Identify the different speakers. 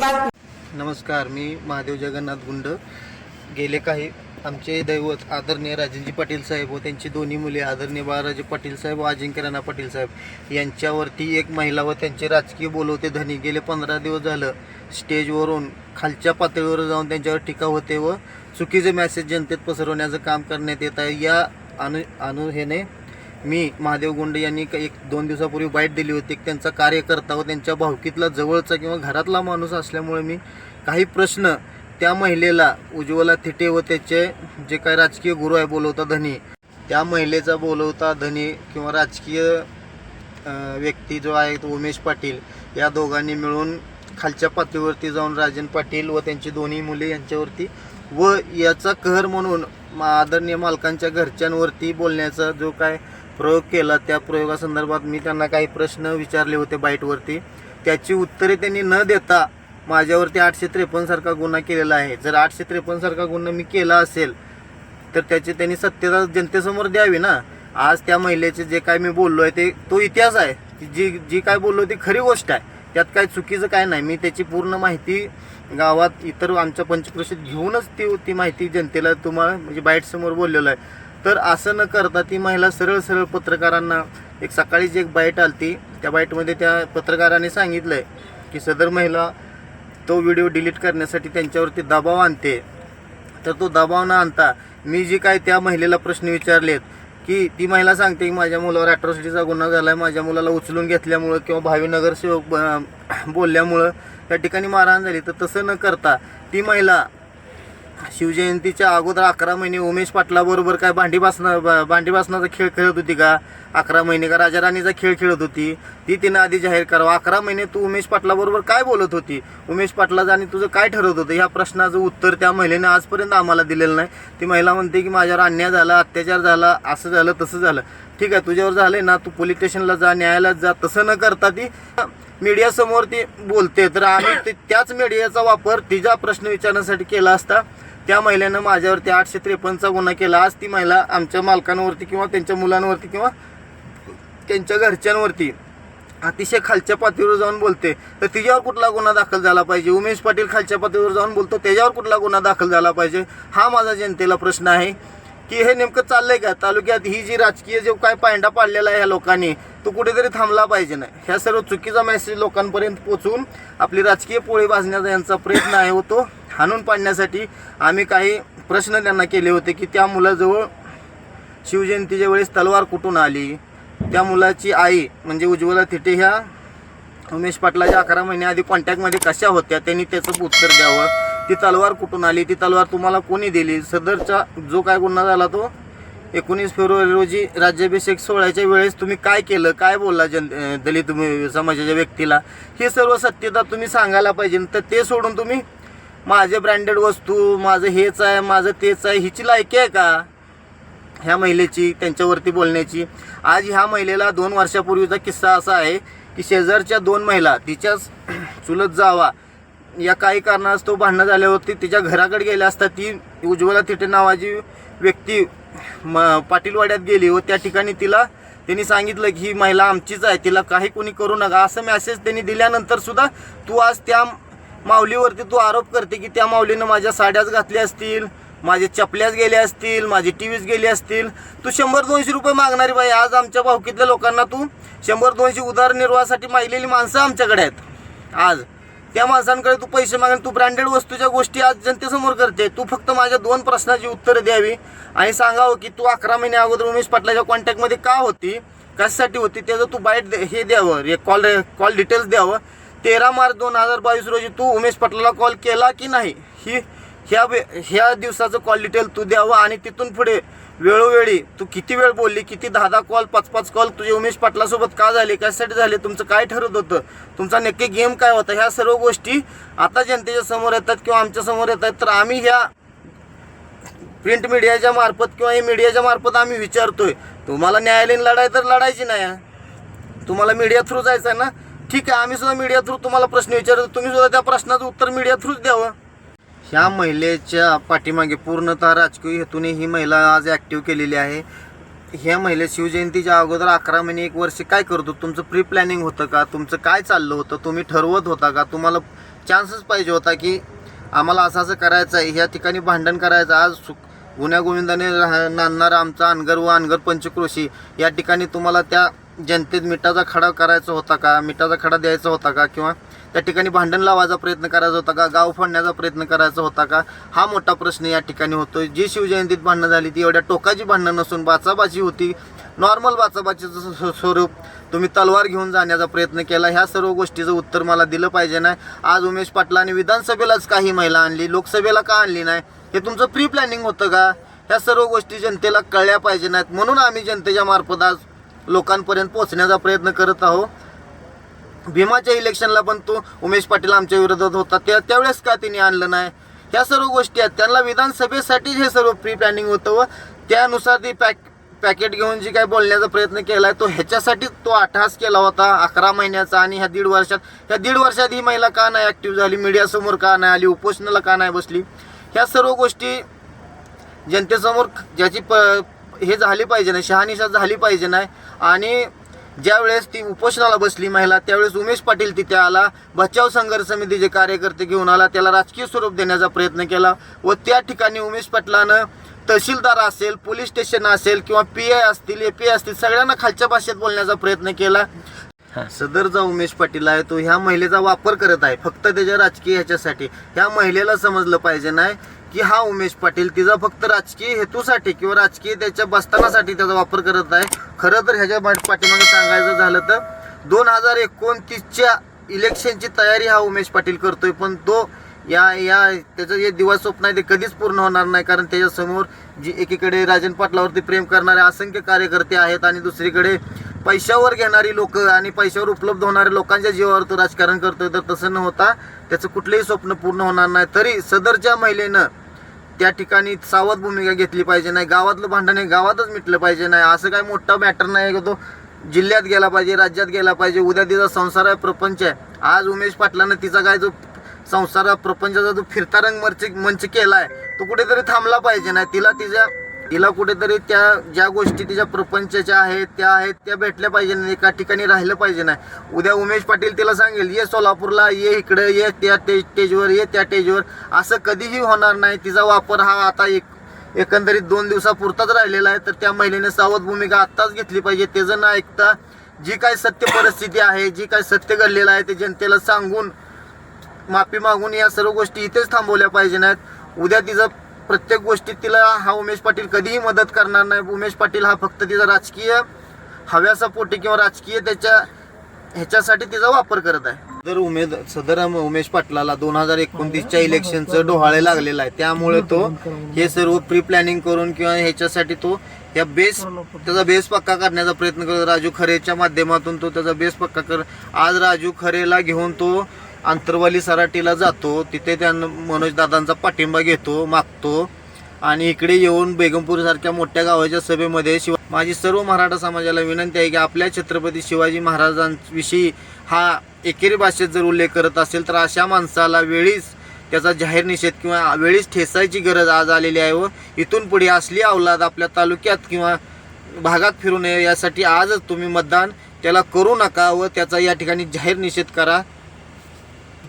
Speaker 1: बातमी
Speaker 2: नमस्कार मी महादेव जगन्नाथ गुंड. गेले काही आमचे दैवत आदरणीय राजेंजी पाटील साहेब व त्यांची दोन्ही मुले आदरणीय बाळाराजे पाटील साहेब व अजिंक्य राणा पाटील साहेब यांच्यावरती एक महिला व त्यांचे राजकीय बोलवते धनी गेले पंधरा दिवस झालं. स्टेजवरून खालच्या पातळीवर जाऊन त्यांच्यावर टीका होते व चुकीचे मॅसेज जनतेत पसरवण्याचं काम करण्यात येत आहे. या अनु अनु हेने मी महादेव गोंडे यांनी एक दोन दिवसापूर्वी बाईट दिली होती. एक त्यांचा कार्यकर्ता व त्यांच्या भावकीतला जवळचा किंवा घरातला माणूस असल्यामुळे मी काही प्रश्न त्या महिलेला उज्ज्वला थिटे व त्याचे जे काय राजकीय गुरु आहे बोलवता धनी. त्या महिलेचा बोलवता धनी किंवा राजकीय व्यक्ती जो आहे तो उमेश पाटील या दोघांनी मिळून खालच्या पातळीवरती जाऊन राजन पाटील व त्यांची दोन्ही मुले यांच्यावरती व याचा कहर म्हणून मा- आदरणीय मालकांच्या घरच्यांवरती बोलण्याचा जो काय प्रयोग केला त्या प्रयोगासंदर्भात मी त्यांना काही प्रश्न विचारले होते बाईटवरती. त्याची उत्तरे त्यांनी न देता माझ्यावरती आठशे त्रेपन्नसारखा गुन्हा केलेला आहे. जर आठशे त्रेपन्नसारखा गुन्हा मी केला असेल तर त्याची त्यांनी सत्यता जनतेसमोर द्यावी ना? आज त्या महिलेचे जे काय मी बोललो आहे ते तो इतिहास आहे. जी जी काय बोललो ती खरी गोष्ट आहे. त्यात काय चुकीचं काय नाही. मी त्याची पूर्ण माहिती गावात इतर आमच्या पंचक्रोशीत घेऊनच ती ती माहिती जनतेला तुम्हाला म्हणजे बाईटसमोर बोललेलो आहे. तर असं न करता ती महिला सरळ सरळ पत्रकारांना एक सकाळीच एक बाईट आलती त्या बाईटमध्ये त्या पत्रकाराने सांगितलं आहे की सदर महिला तो व्हिडिओ डिलीट करण्यासाठी त्यांच्यावरती दबाव आणते. तर तो दबाव न आणता मी जी काय त्या महिलेला प्रश्न विचारलेत की ती महिला सांगते की माझ्या मुलावर ॲट्रॉसिटीचा गुन्हा झाला आहे माझ्या मुलाला उचलून घेतल्यामुळं किंवा भावी नगरसेवक बोलल्यामुळं त्या ठिकाणी मारहाण झाली. तर तसं न करता ती महिला शिवजयंतीच्या अगोदर अकरा महिने उमेश पाटलाबरोबर काय भांडी बासना भांडी खेळ खेळत होती का? अकरा महिने का राजाराणीचा खेळ खेळत होती? ती तिनं आधी जाहीर करावं. अकरा महिने तू उमेश पाटलाबरोबर काय बोलत होती? उमेश पाटलाचं आणि तुझं काय ठरवत होतं? ह्या प्रश्नाचं उत्तर त्या महिलेने आजपर्यंत आम्हाला दिलेलं नाही. ती महिला म्हणते की माझ्यावर अन्याय झाला अत्याचार झाला असं झालं तसं झालं. ठीक आहे तुझ्यावर झालंय ना तू पोलीस स्टेशनला जा न्यायालयात जा तसं न करता ती मीडियासमोर ती बोलते. तर आम्ही ते- त्याच मीडियाचा वापर तिचा प्रश्न विचारण्यासाठी केला असता. त्या महिलेनं माझ्यावरती आठशे त्रेपन्नचा गुन्हा केला. आज ती महिला आमच्या मालकांवरती किंवा त्यांच्या मुलांवरती किंवा त्यांच्या घरच्यांवरती अतिशय खालच्या पातळीवर जाऊन बोलते. तर तिच्यावर कुठला गुन्हा दाखल झाला पाहिजे? उमेश पाटील खालच्या पातळीवर जाऊन बोलतो त्याच्यावर कुठला गुन्हा दाखल झाला पाहिजे? हा माझा जनतेला प्रश्न आहे. की हे नेमकं चाललंय का? तालुक्यात ही जी राजकीय जो काय पायंडा पाडलेला आहे ह्या लोकांनी तो कुठेतरी थांबला पाहिजे नाही. ह्या सर्व चुकीचा मेसेज लोकांपर्यंत पोचवून आपली राजकीय पोळी भाजण्याचा यांचा प्रयत्न आहे होतो. हाणून पाडण्यासाठी आम्ही काही प्रश्न त्यांना केले होते की त्या मुलाजवळ शिवजयंतीच्या वेळेस तलवार कुठून आली? त्या मुलाची आई म्हणजे उज्ज्वला थिटे ह्या उमेश पाटलाच्या अकरा महिने आधी कॉन्टॅक्टमध्ये कशा होत्या? त्यांनी त्याचं उत्तर द्यावं. ती तलवार कुठून आली? ती तलवार तुम्हाला कोणी दिली? सदरचा जो काय गुन्हा झाला तो एकोणीस फेब्रुवारी रोजी राज्याभिषेक सोहळ्याच्या वेळेस तुम्ही काय केलं? काय बोलला जन दलित समाजाच्या व्यक्तीला? हे सर्व सत्यता तुम्ही सांगायला पाहिजे. तर ते सोडून तुम्ही माझे ब्रँडेड वस्तू माझं हेच आहे माझं तेच आहे हिची लायकी आहे का? ह्या महिलेची त्यांच्यावरती बोलण्याची. आज ह्या महिलेला दोन वर्षापूर्वीचा किस्सा असा आहे की शेजारच्या दोन महिला तिच्याच चुलत जावा या काही कारणास्तव भांडणं झाल्यावरती तिच्या घराकडे गेल्या असता ती उज्ज्वला तिटे नावाची व्यक्ती म पाटीलवाड्यात गेली व त्या ठिकाणी तिला त्यांनी सांगितलं की ही महिला आमचीच आहे तिला काही कोणी करू नका. असं मेसेज त्यांनी दिल्यानंतर सुद्धा तू आज त्या माऊलीवरती तू आरोप करते की त्या माऊलीनं माझ्या साड्याच घातल्या असतील माझे चपल्याच गेल्या असतील माझी टी व्हीच गेली असतील. तू शंभर दोनशे रुपये मागणारी बाई आज आमच्या भावकीतल्या लोकांना तू शंभर दोनशे उदरनिर्वाहासाठी मागलेली माणसं आमच्याकडे आहेत. आज त्या माणसांकडे तू पैसे मागेल तू ब्रँडेड वस्तूच्या गोष्टी आज जनतेसमोर करते. तू फक्त माझ्या दोन प्रश्नाची उत्तरं द्यावी आणि सांगावं की तू अकरा महिने अगोदर उमेश पाटलाच्या कॉन्टॅक्टमध्ये का होती कशासाठी होती त्याचं तू बाईट दे- हे द्यावं रे कॉल कॉल डिटेल्स द्यावं. तेरा मार्च दोन हजार बावीस रोजी तू उमेश पाटलाला कॉल केला की नाही? ही ह्या ह्या दिवसाचं कॉल डिटेल तू द्यावं आणि तिथून पुढे वेळोवेळी तू किती वेळ बोलली किती दहा दहा कॉल पाच पाच कॉल तुझे उमेश पाटलासोबत का झाले कशासाठी झाले तुमचं काय ठरत होतं तुमचा नक्की गेम काय होता ह्या सर्व गोष्टी आता जनतेच्या समोर येतात किंवा आमच्यासमोर येतात. तर आम्ही ह्या प्रिंट मीडियाच्या मार्फत किंवा हे मीडियाच्या मार्फत आम्ही विचारतोय तुम्हाला न्यायालयीन लढाई तर लढायची नाही आहे. तुम्हाला मीडिया थ्रू जायचं आहे ना? ठीक आहे आम्ही सुद्धा मीडिया थ्रू तुम्हाला प्रश्न विचारतो तुम्ही सुद्धा त्या प्रश्नाचं उत्तर मीडिया थ्रूच द्यावं. ह्या महिलेच्या पाठीमागे पूर्णतः राजकीय हेतूने ही महिला आज ॲक्टिव्ह केलेली आहे. ह्या महिला शिवजयंतीच्या अगोदर अकरा महिने एक वर्ष काय करतो तुमचं प्री प्लॅनिंग होतं का? तुमचं काय चाललं होतं? तुम्ही ठरवत होता का? तुम्हाला चान्सच पाहिजे होता की आम्हाला असं असं करायचं आहे ह्या ठिकाणी भांडण करायचं आज सु गुण्यागोविंदाने राह नांदणारा आमचा अनगर व अनगर पंचक्रोशी या ठिकाणी तुम्हाला त्या जनतेत मिठाचा खडा करायचा होता का? मिठाचा खडा द्यायचा होता का? किंवा त्या ठिकाणी भांडण लावायचा प्रयत्न करायचा होता का? गाव फोडण्याचा प्रयत्न करायचा होता का? हा मोठा प्रश्न या ठिकाणी होतो जी शिवजयंतीत भांडणं झाली ती एवढ्या टोकाची भांडणं नसून बाचाबाची होती. नॉर्मल बाचाबाचीचं स्वरूप तुम्ही तलवार घेऊन जाण्याचा प्रयत्न केला. ह्या सर्व गोष्टीचं उत्तर मला दिलं पाहिजे नाही आज उमेश पाटलांनी विधानसभेलाच काही महिला आणली. लोकसभेला का आणली नाही? हे तुमचं प्री प्लॅनिंग होतं का? ह्या सर्व गोष्टी जनतेला कळल्या पाहिजे नाहीत. म्हणून आम्ही जनतेच्या मार्फत आज लोकांपर्यंत पोहोचण्याचा प्रयत्न करत आहोत भीमाच्या इलेक्शनला पण तो उमेश पाटील आमच्या विरोधात होता. त्या त्यावेळेस का त्यांनी आणलं नाही? ह्या सर्व गोष्टी आहेत. त्यांना विधानसभेसाठीच हे सर्व प्री प्लॅनिंग होतं व त्यानुसार ती पॅक पॅकेट घेऊन जी काय बोलण्याचा प्रयत्न केला आहे तो ह्याच्यासाठी तो अट्टहास केला होता अकरा महिन्याचा आणि ह्या दीड वर्षात. ह्या दीड वर्षात ही महिला का नाही ॲक्टिव्ह झाली? मीडियासमोर का नाही आली? उपोषणाला का नाही बसली? ह्या सर्व गोष्टी जनतेसमोर ज्याची प हे झाली पाहिजे नाही शहानिशा झाली पाहिजे नाही. आणि ज्यावेळेस ती उपोषणाला बसली महिला त्यावेळेस उमेश पाटील तिथे आला बचाव संघर्ष समितीचे कार्यकर्ते घेऊन आला त्याला राजकीय स्वरूप देण्याचा प्रयत्न केला व त्या ठिकाणी उमेश पाटलानं तहसीलदार असेल पोलीस स्टेशन असेल किंवा पी आय असतील ए पी आय असतील सगळ्यांना खालच्या भाषेत बोलण्याचा प्रयत्न केला. सदरचा उमेश पाटील आहे तो ह्या महिलेचा वापर करत आहे फक्त त्याच्या राजकीय ह्याच्यासाठी. ह्या महिलेला समजलं पाहिजे नाही की हा उमेश पाटील तिचा फक्त राजकीय हेतूसाठी किंवा राजकीय त्याच्या बसतानासाठी त्याचा वापर करत आहे. खरं तर ह्याच्या पाठीमागे सांगायचं झालं तर दोन हजार एकोणतीसच्या इलेक्शनची तयारी हा उमेश पाटील करतोय. पण तो या या त्याचं जे दिवस स्वप्न आहे ते कधीच पूर्ण होणार नाही. कारण त्याच्यासमोर जी एकीकडे राजन पाटलावरती प्रेम करणारे असंख्य कार्यकर्ते आहेत आणि दुसरीकडे पैशावर घेणारी लोक आणि पैशावर उपलब्ध होणाऱ्या लोकांच्या जीवावर तो राजकारण करतोय. तर तसं न होता त्याचं कुठलंही स्वप्न पूर्ण होणार नाही. तरी सदरच्या महिलेनं त्या ठिकाणी सावध भूमिका घेतली पाहिजे नाही गावातलं भांडण हे गावातच मिटलं पाहिजे नाही. असं काय मोठा मॅटर नाही की तो जिल्ह्यात गेला पाहिजे राज्यात गेला पाहिजे उद्या तिचा संसार आहे प्रपंच आहे. आज उमेश पाटलानं तिचा काय जो संसार प्रपंचाचा जो फिरता रंग मंच मंच आहे तो कुठेतरी थांबला पाहिजे नाही. तिला तिच्या तिला कुठेतरी त्या ज्या गोष्टी तिच्या प्रपंचाच्या आहेत त्या आहेत त्या भेटल्या पाहिजे नाही एका ठिकाणी राहिलं पाहिजे नाही. उद्या उमेश पाटील तिला सांगेल ये सोलापूरला ये इकडं ये त्या टे स्टेजवर ये त्या स्टेजवर. असं कधीही होणार नाही तिचा वापर हा आता एक एकंदरीत दोन दिवसापुरताच राहिलेला आहे. तर त्या महिलेने सावध भूमिका आत्ताच घेतली पाहिजे. त्याचं न ऐकता जी काय सत्य परिस्थिती आहे जी काय सत्य घडलेलं आहे ते जनतेला सांगून माफी मागून या सर्व गोष्टी इथेच थांबवल्या पाहिजे नाहीत. उद्या तिचं प्रत्येक गोष्टीत तिला हा उमेश पाटील कधीही मदत करणार नाही. उमेश पाटील हा फक्त तिचा राजकीय हव्यासापोटी किंवा राजकीय त्याच्या ह्याच्यासाठी तिचा वापर करत आहे. सदर उमेद सदर उमेश पाटलाला दोन हजार एकोणतीसच्या इलेक्शनचं डोहाळे लागलेलं आहे. त्यामुळे तो हे सर्व प्री प्लॅनिंग करून किंवा ह्याच्यासाठी तो या बेस त्याचा बेस पक्का करण्याचा प्रयत्न करतो राजू खरेच्या माध्यमातून तो त्याचा बेस पक्का कर आज राजू खरेला घेऊन तो आंतरवाली सराटीला जातो. तिथे त्यानं मनोज दादांचा पाठिंबा घेतो मागतो. आणि इकडे येऊन बेगमपूर सारख्या मोठ्या गावाच्या सभेमध्ये शिवा माझी सर्व मराठा समाजाला विनंती आहे की आपल्या छत्रपती शिवाजी महाराजांविषयी हा एकेरी भाषेत जर उल्लेख करत असेल तर अशा माणसाला वेळीच त्याचा जाहीर निषेध किंवा वेळीच ठेसायची गरज आज आलेली आहे व इथून पुढे असली अवलाद आपल्या तालुक्यात किंवा भागात फिरू नये यासाठी आजच तुम्ही मतदान त्याला करू नका व त्याचा या ठिकाणी जाहीर निषेध करा.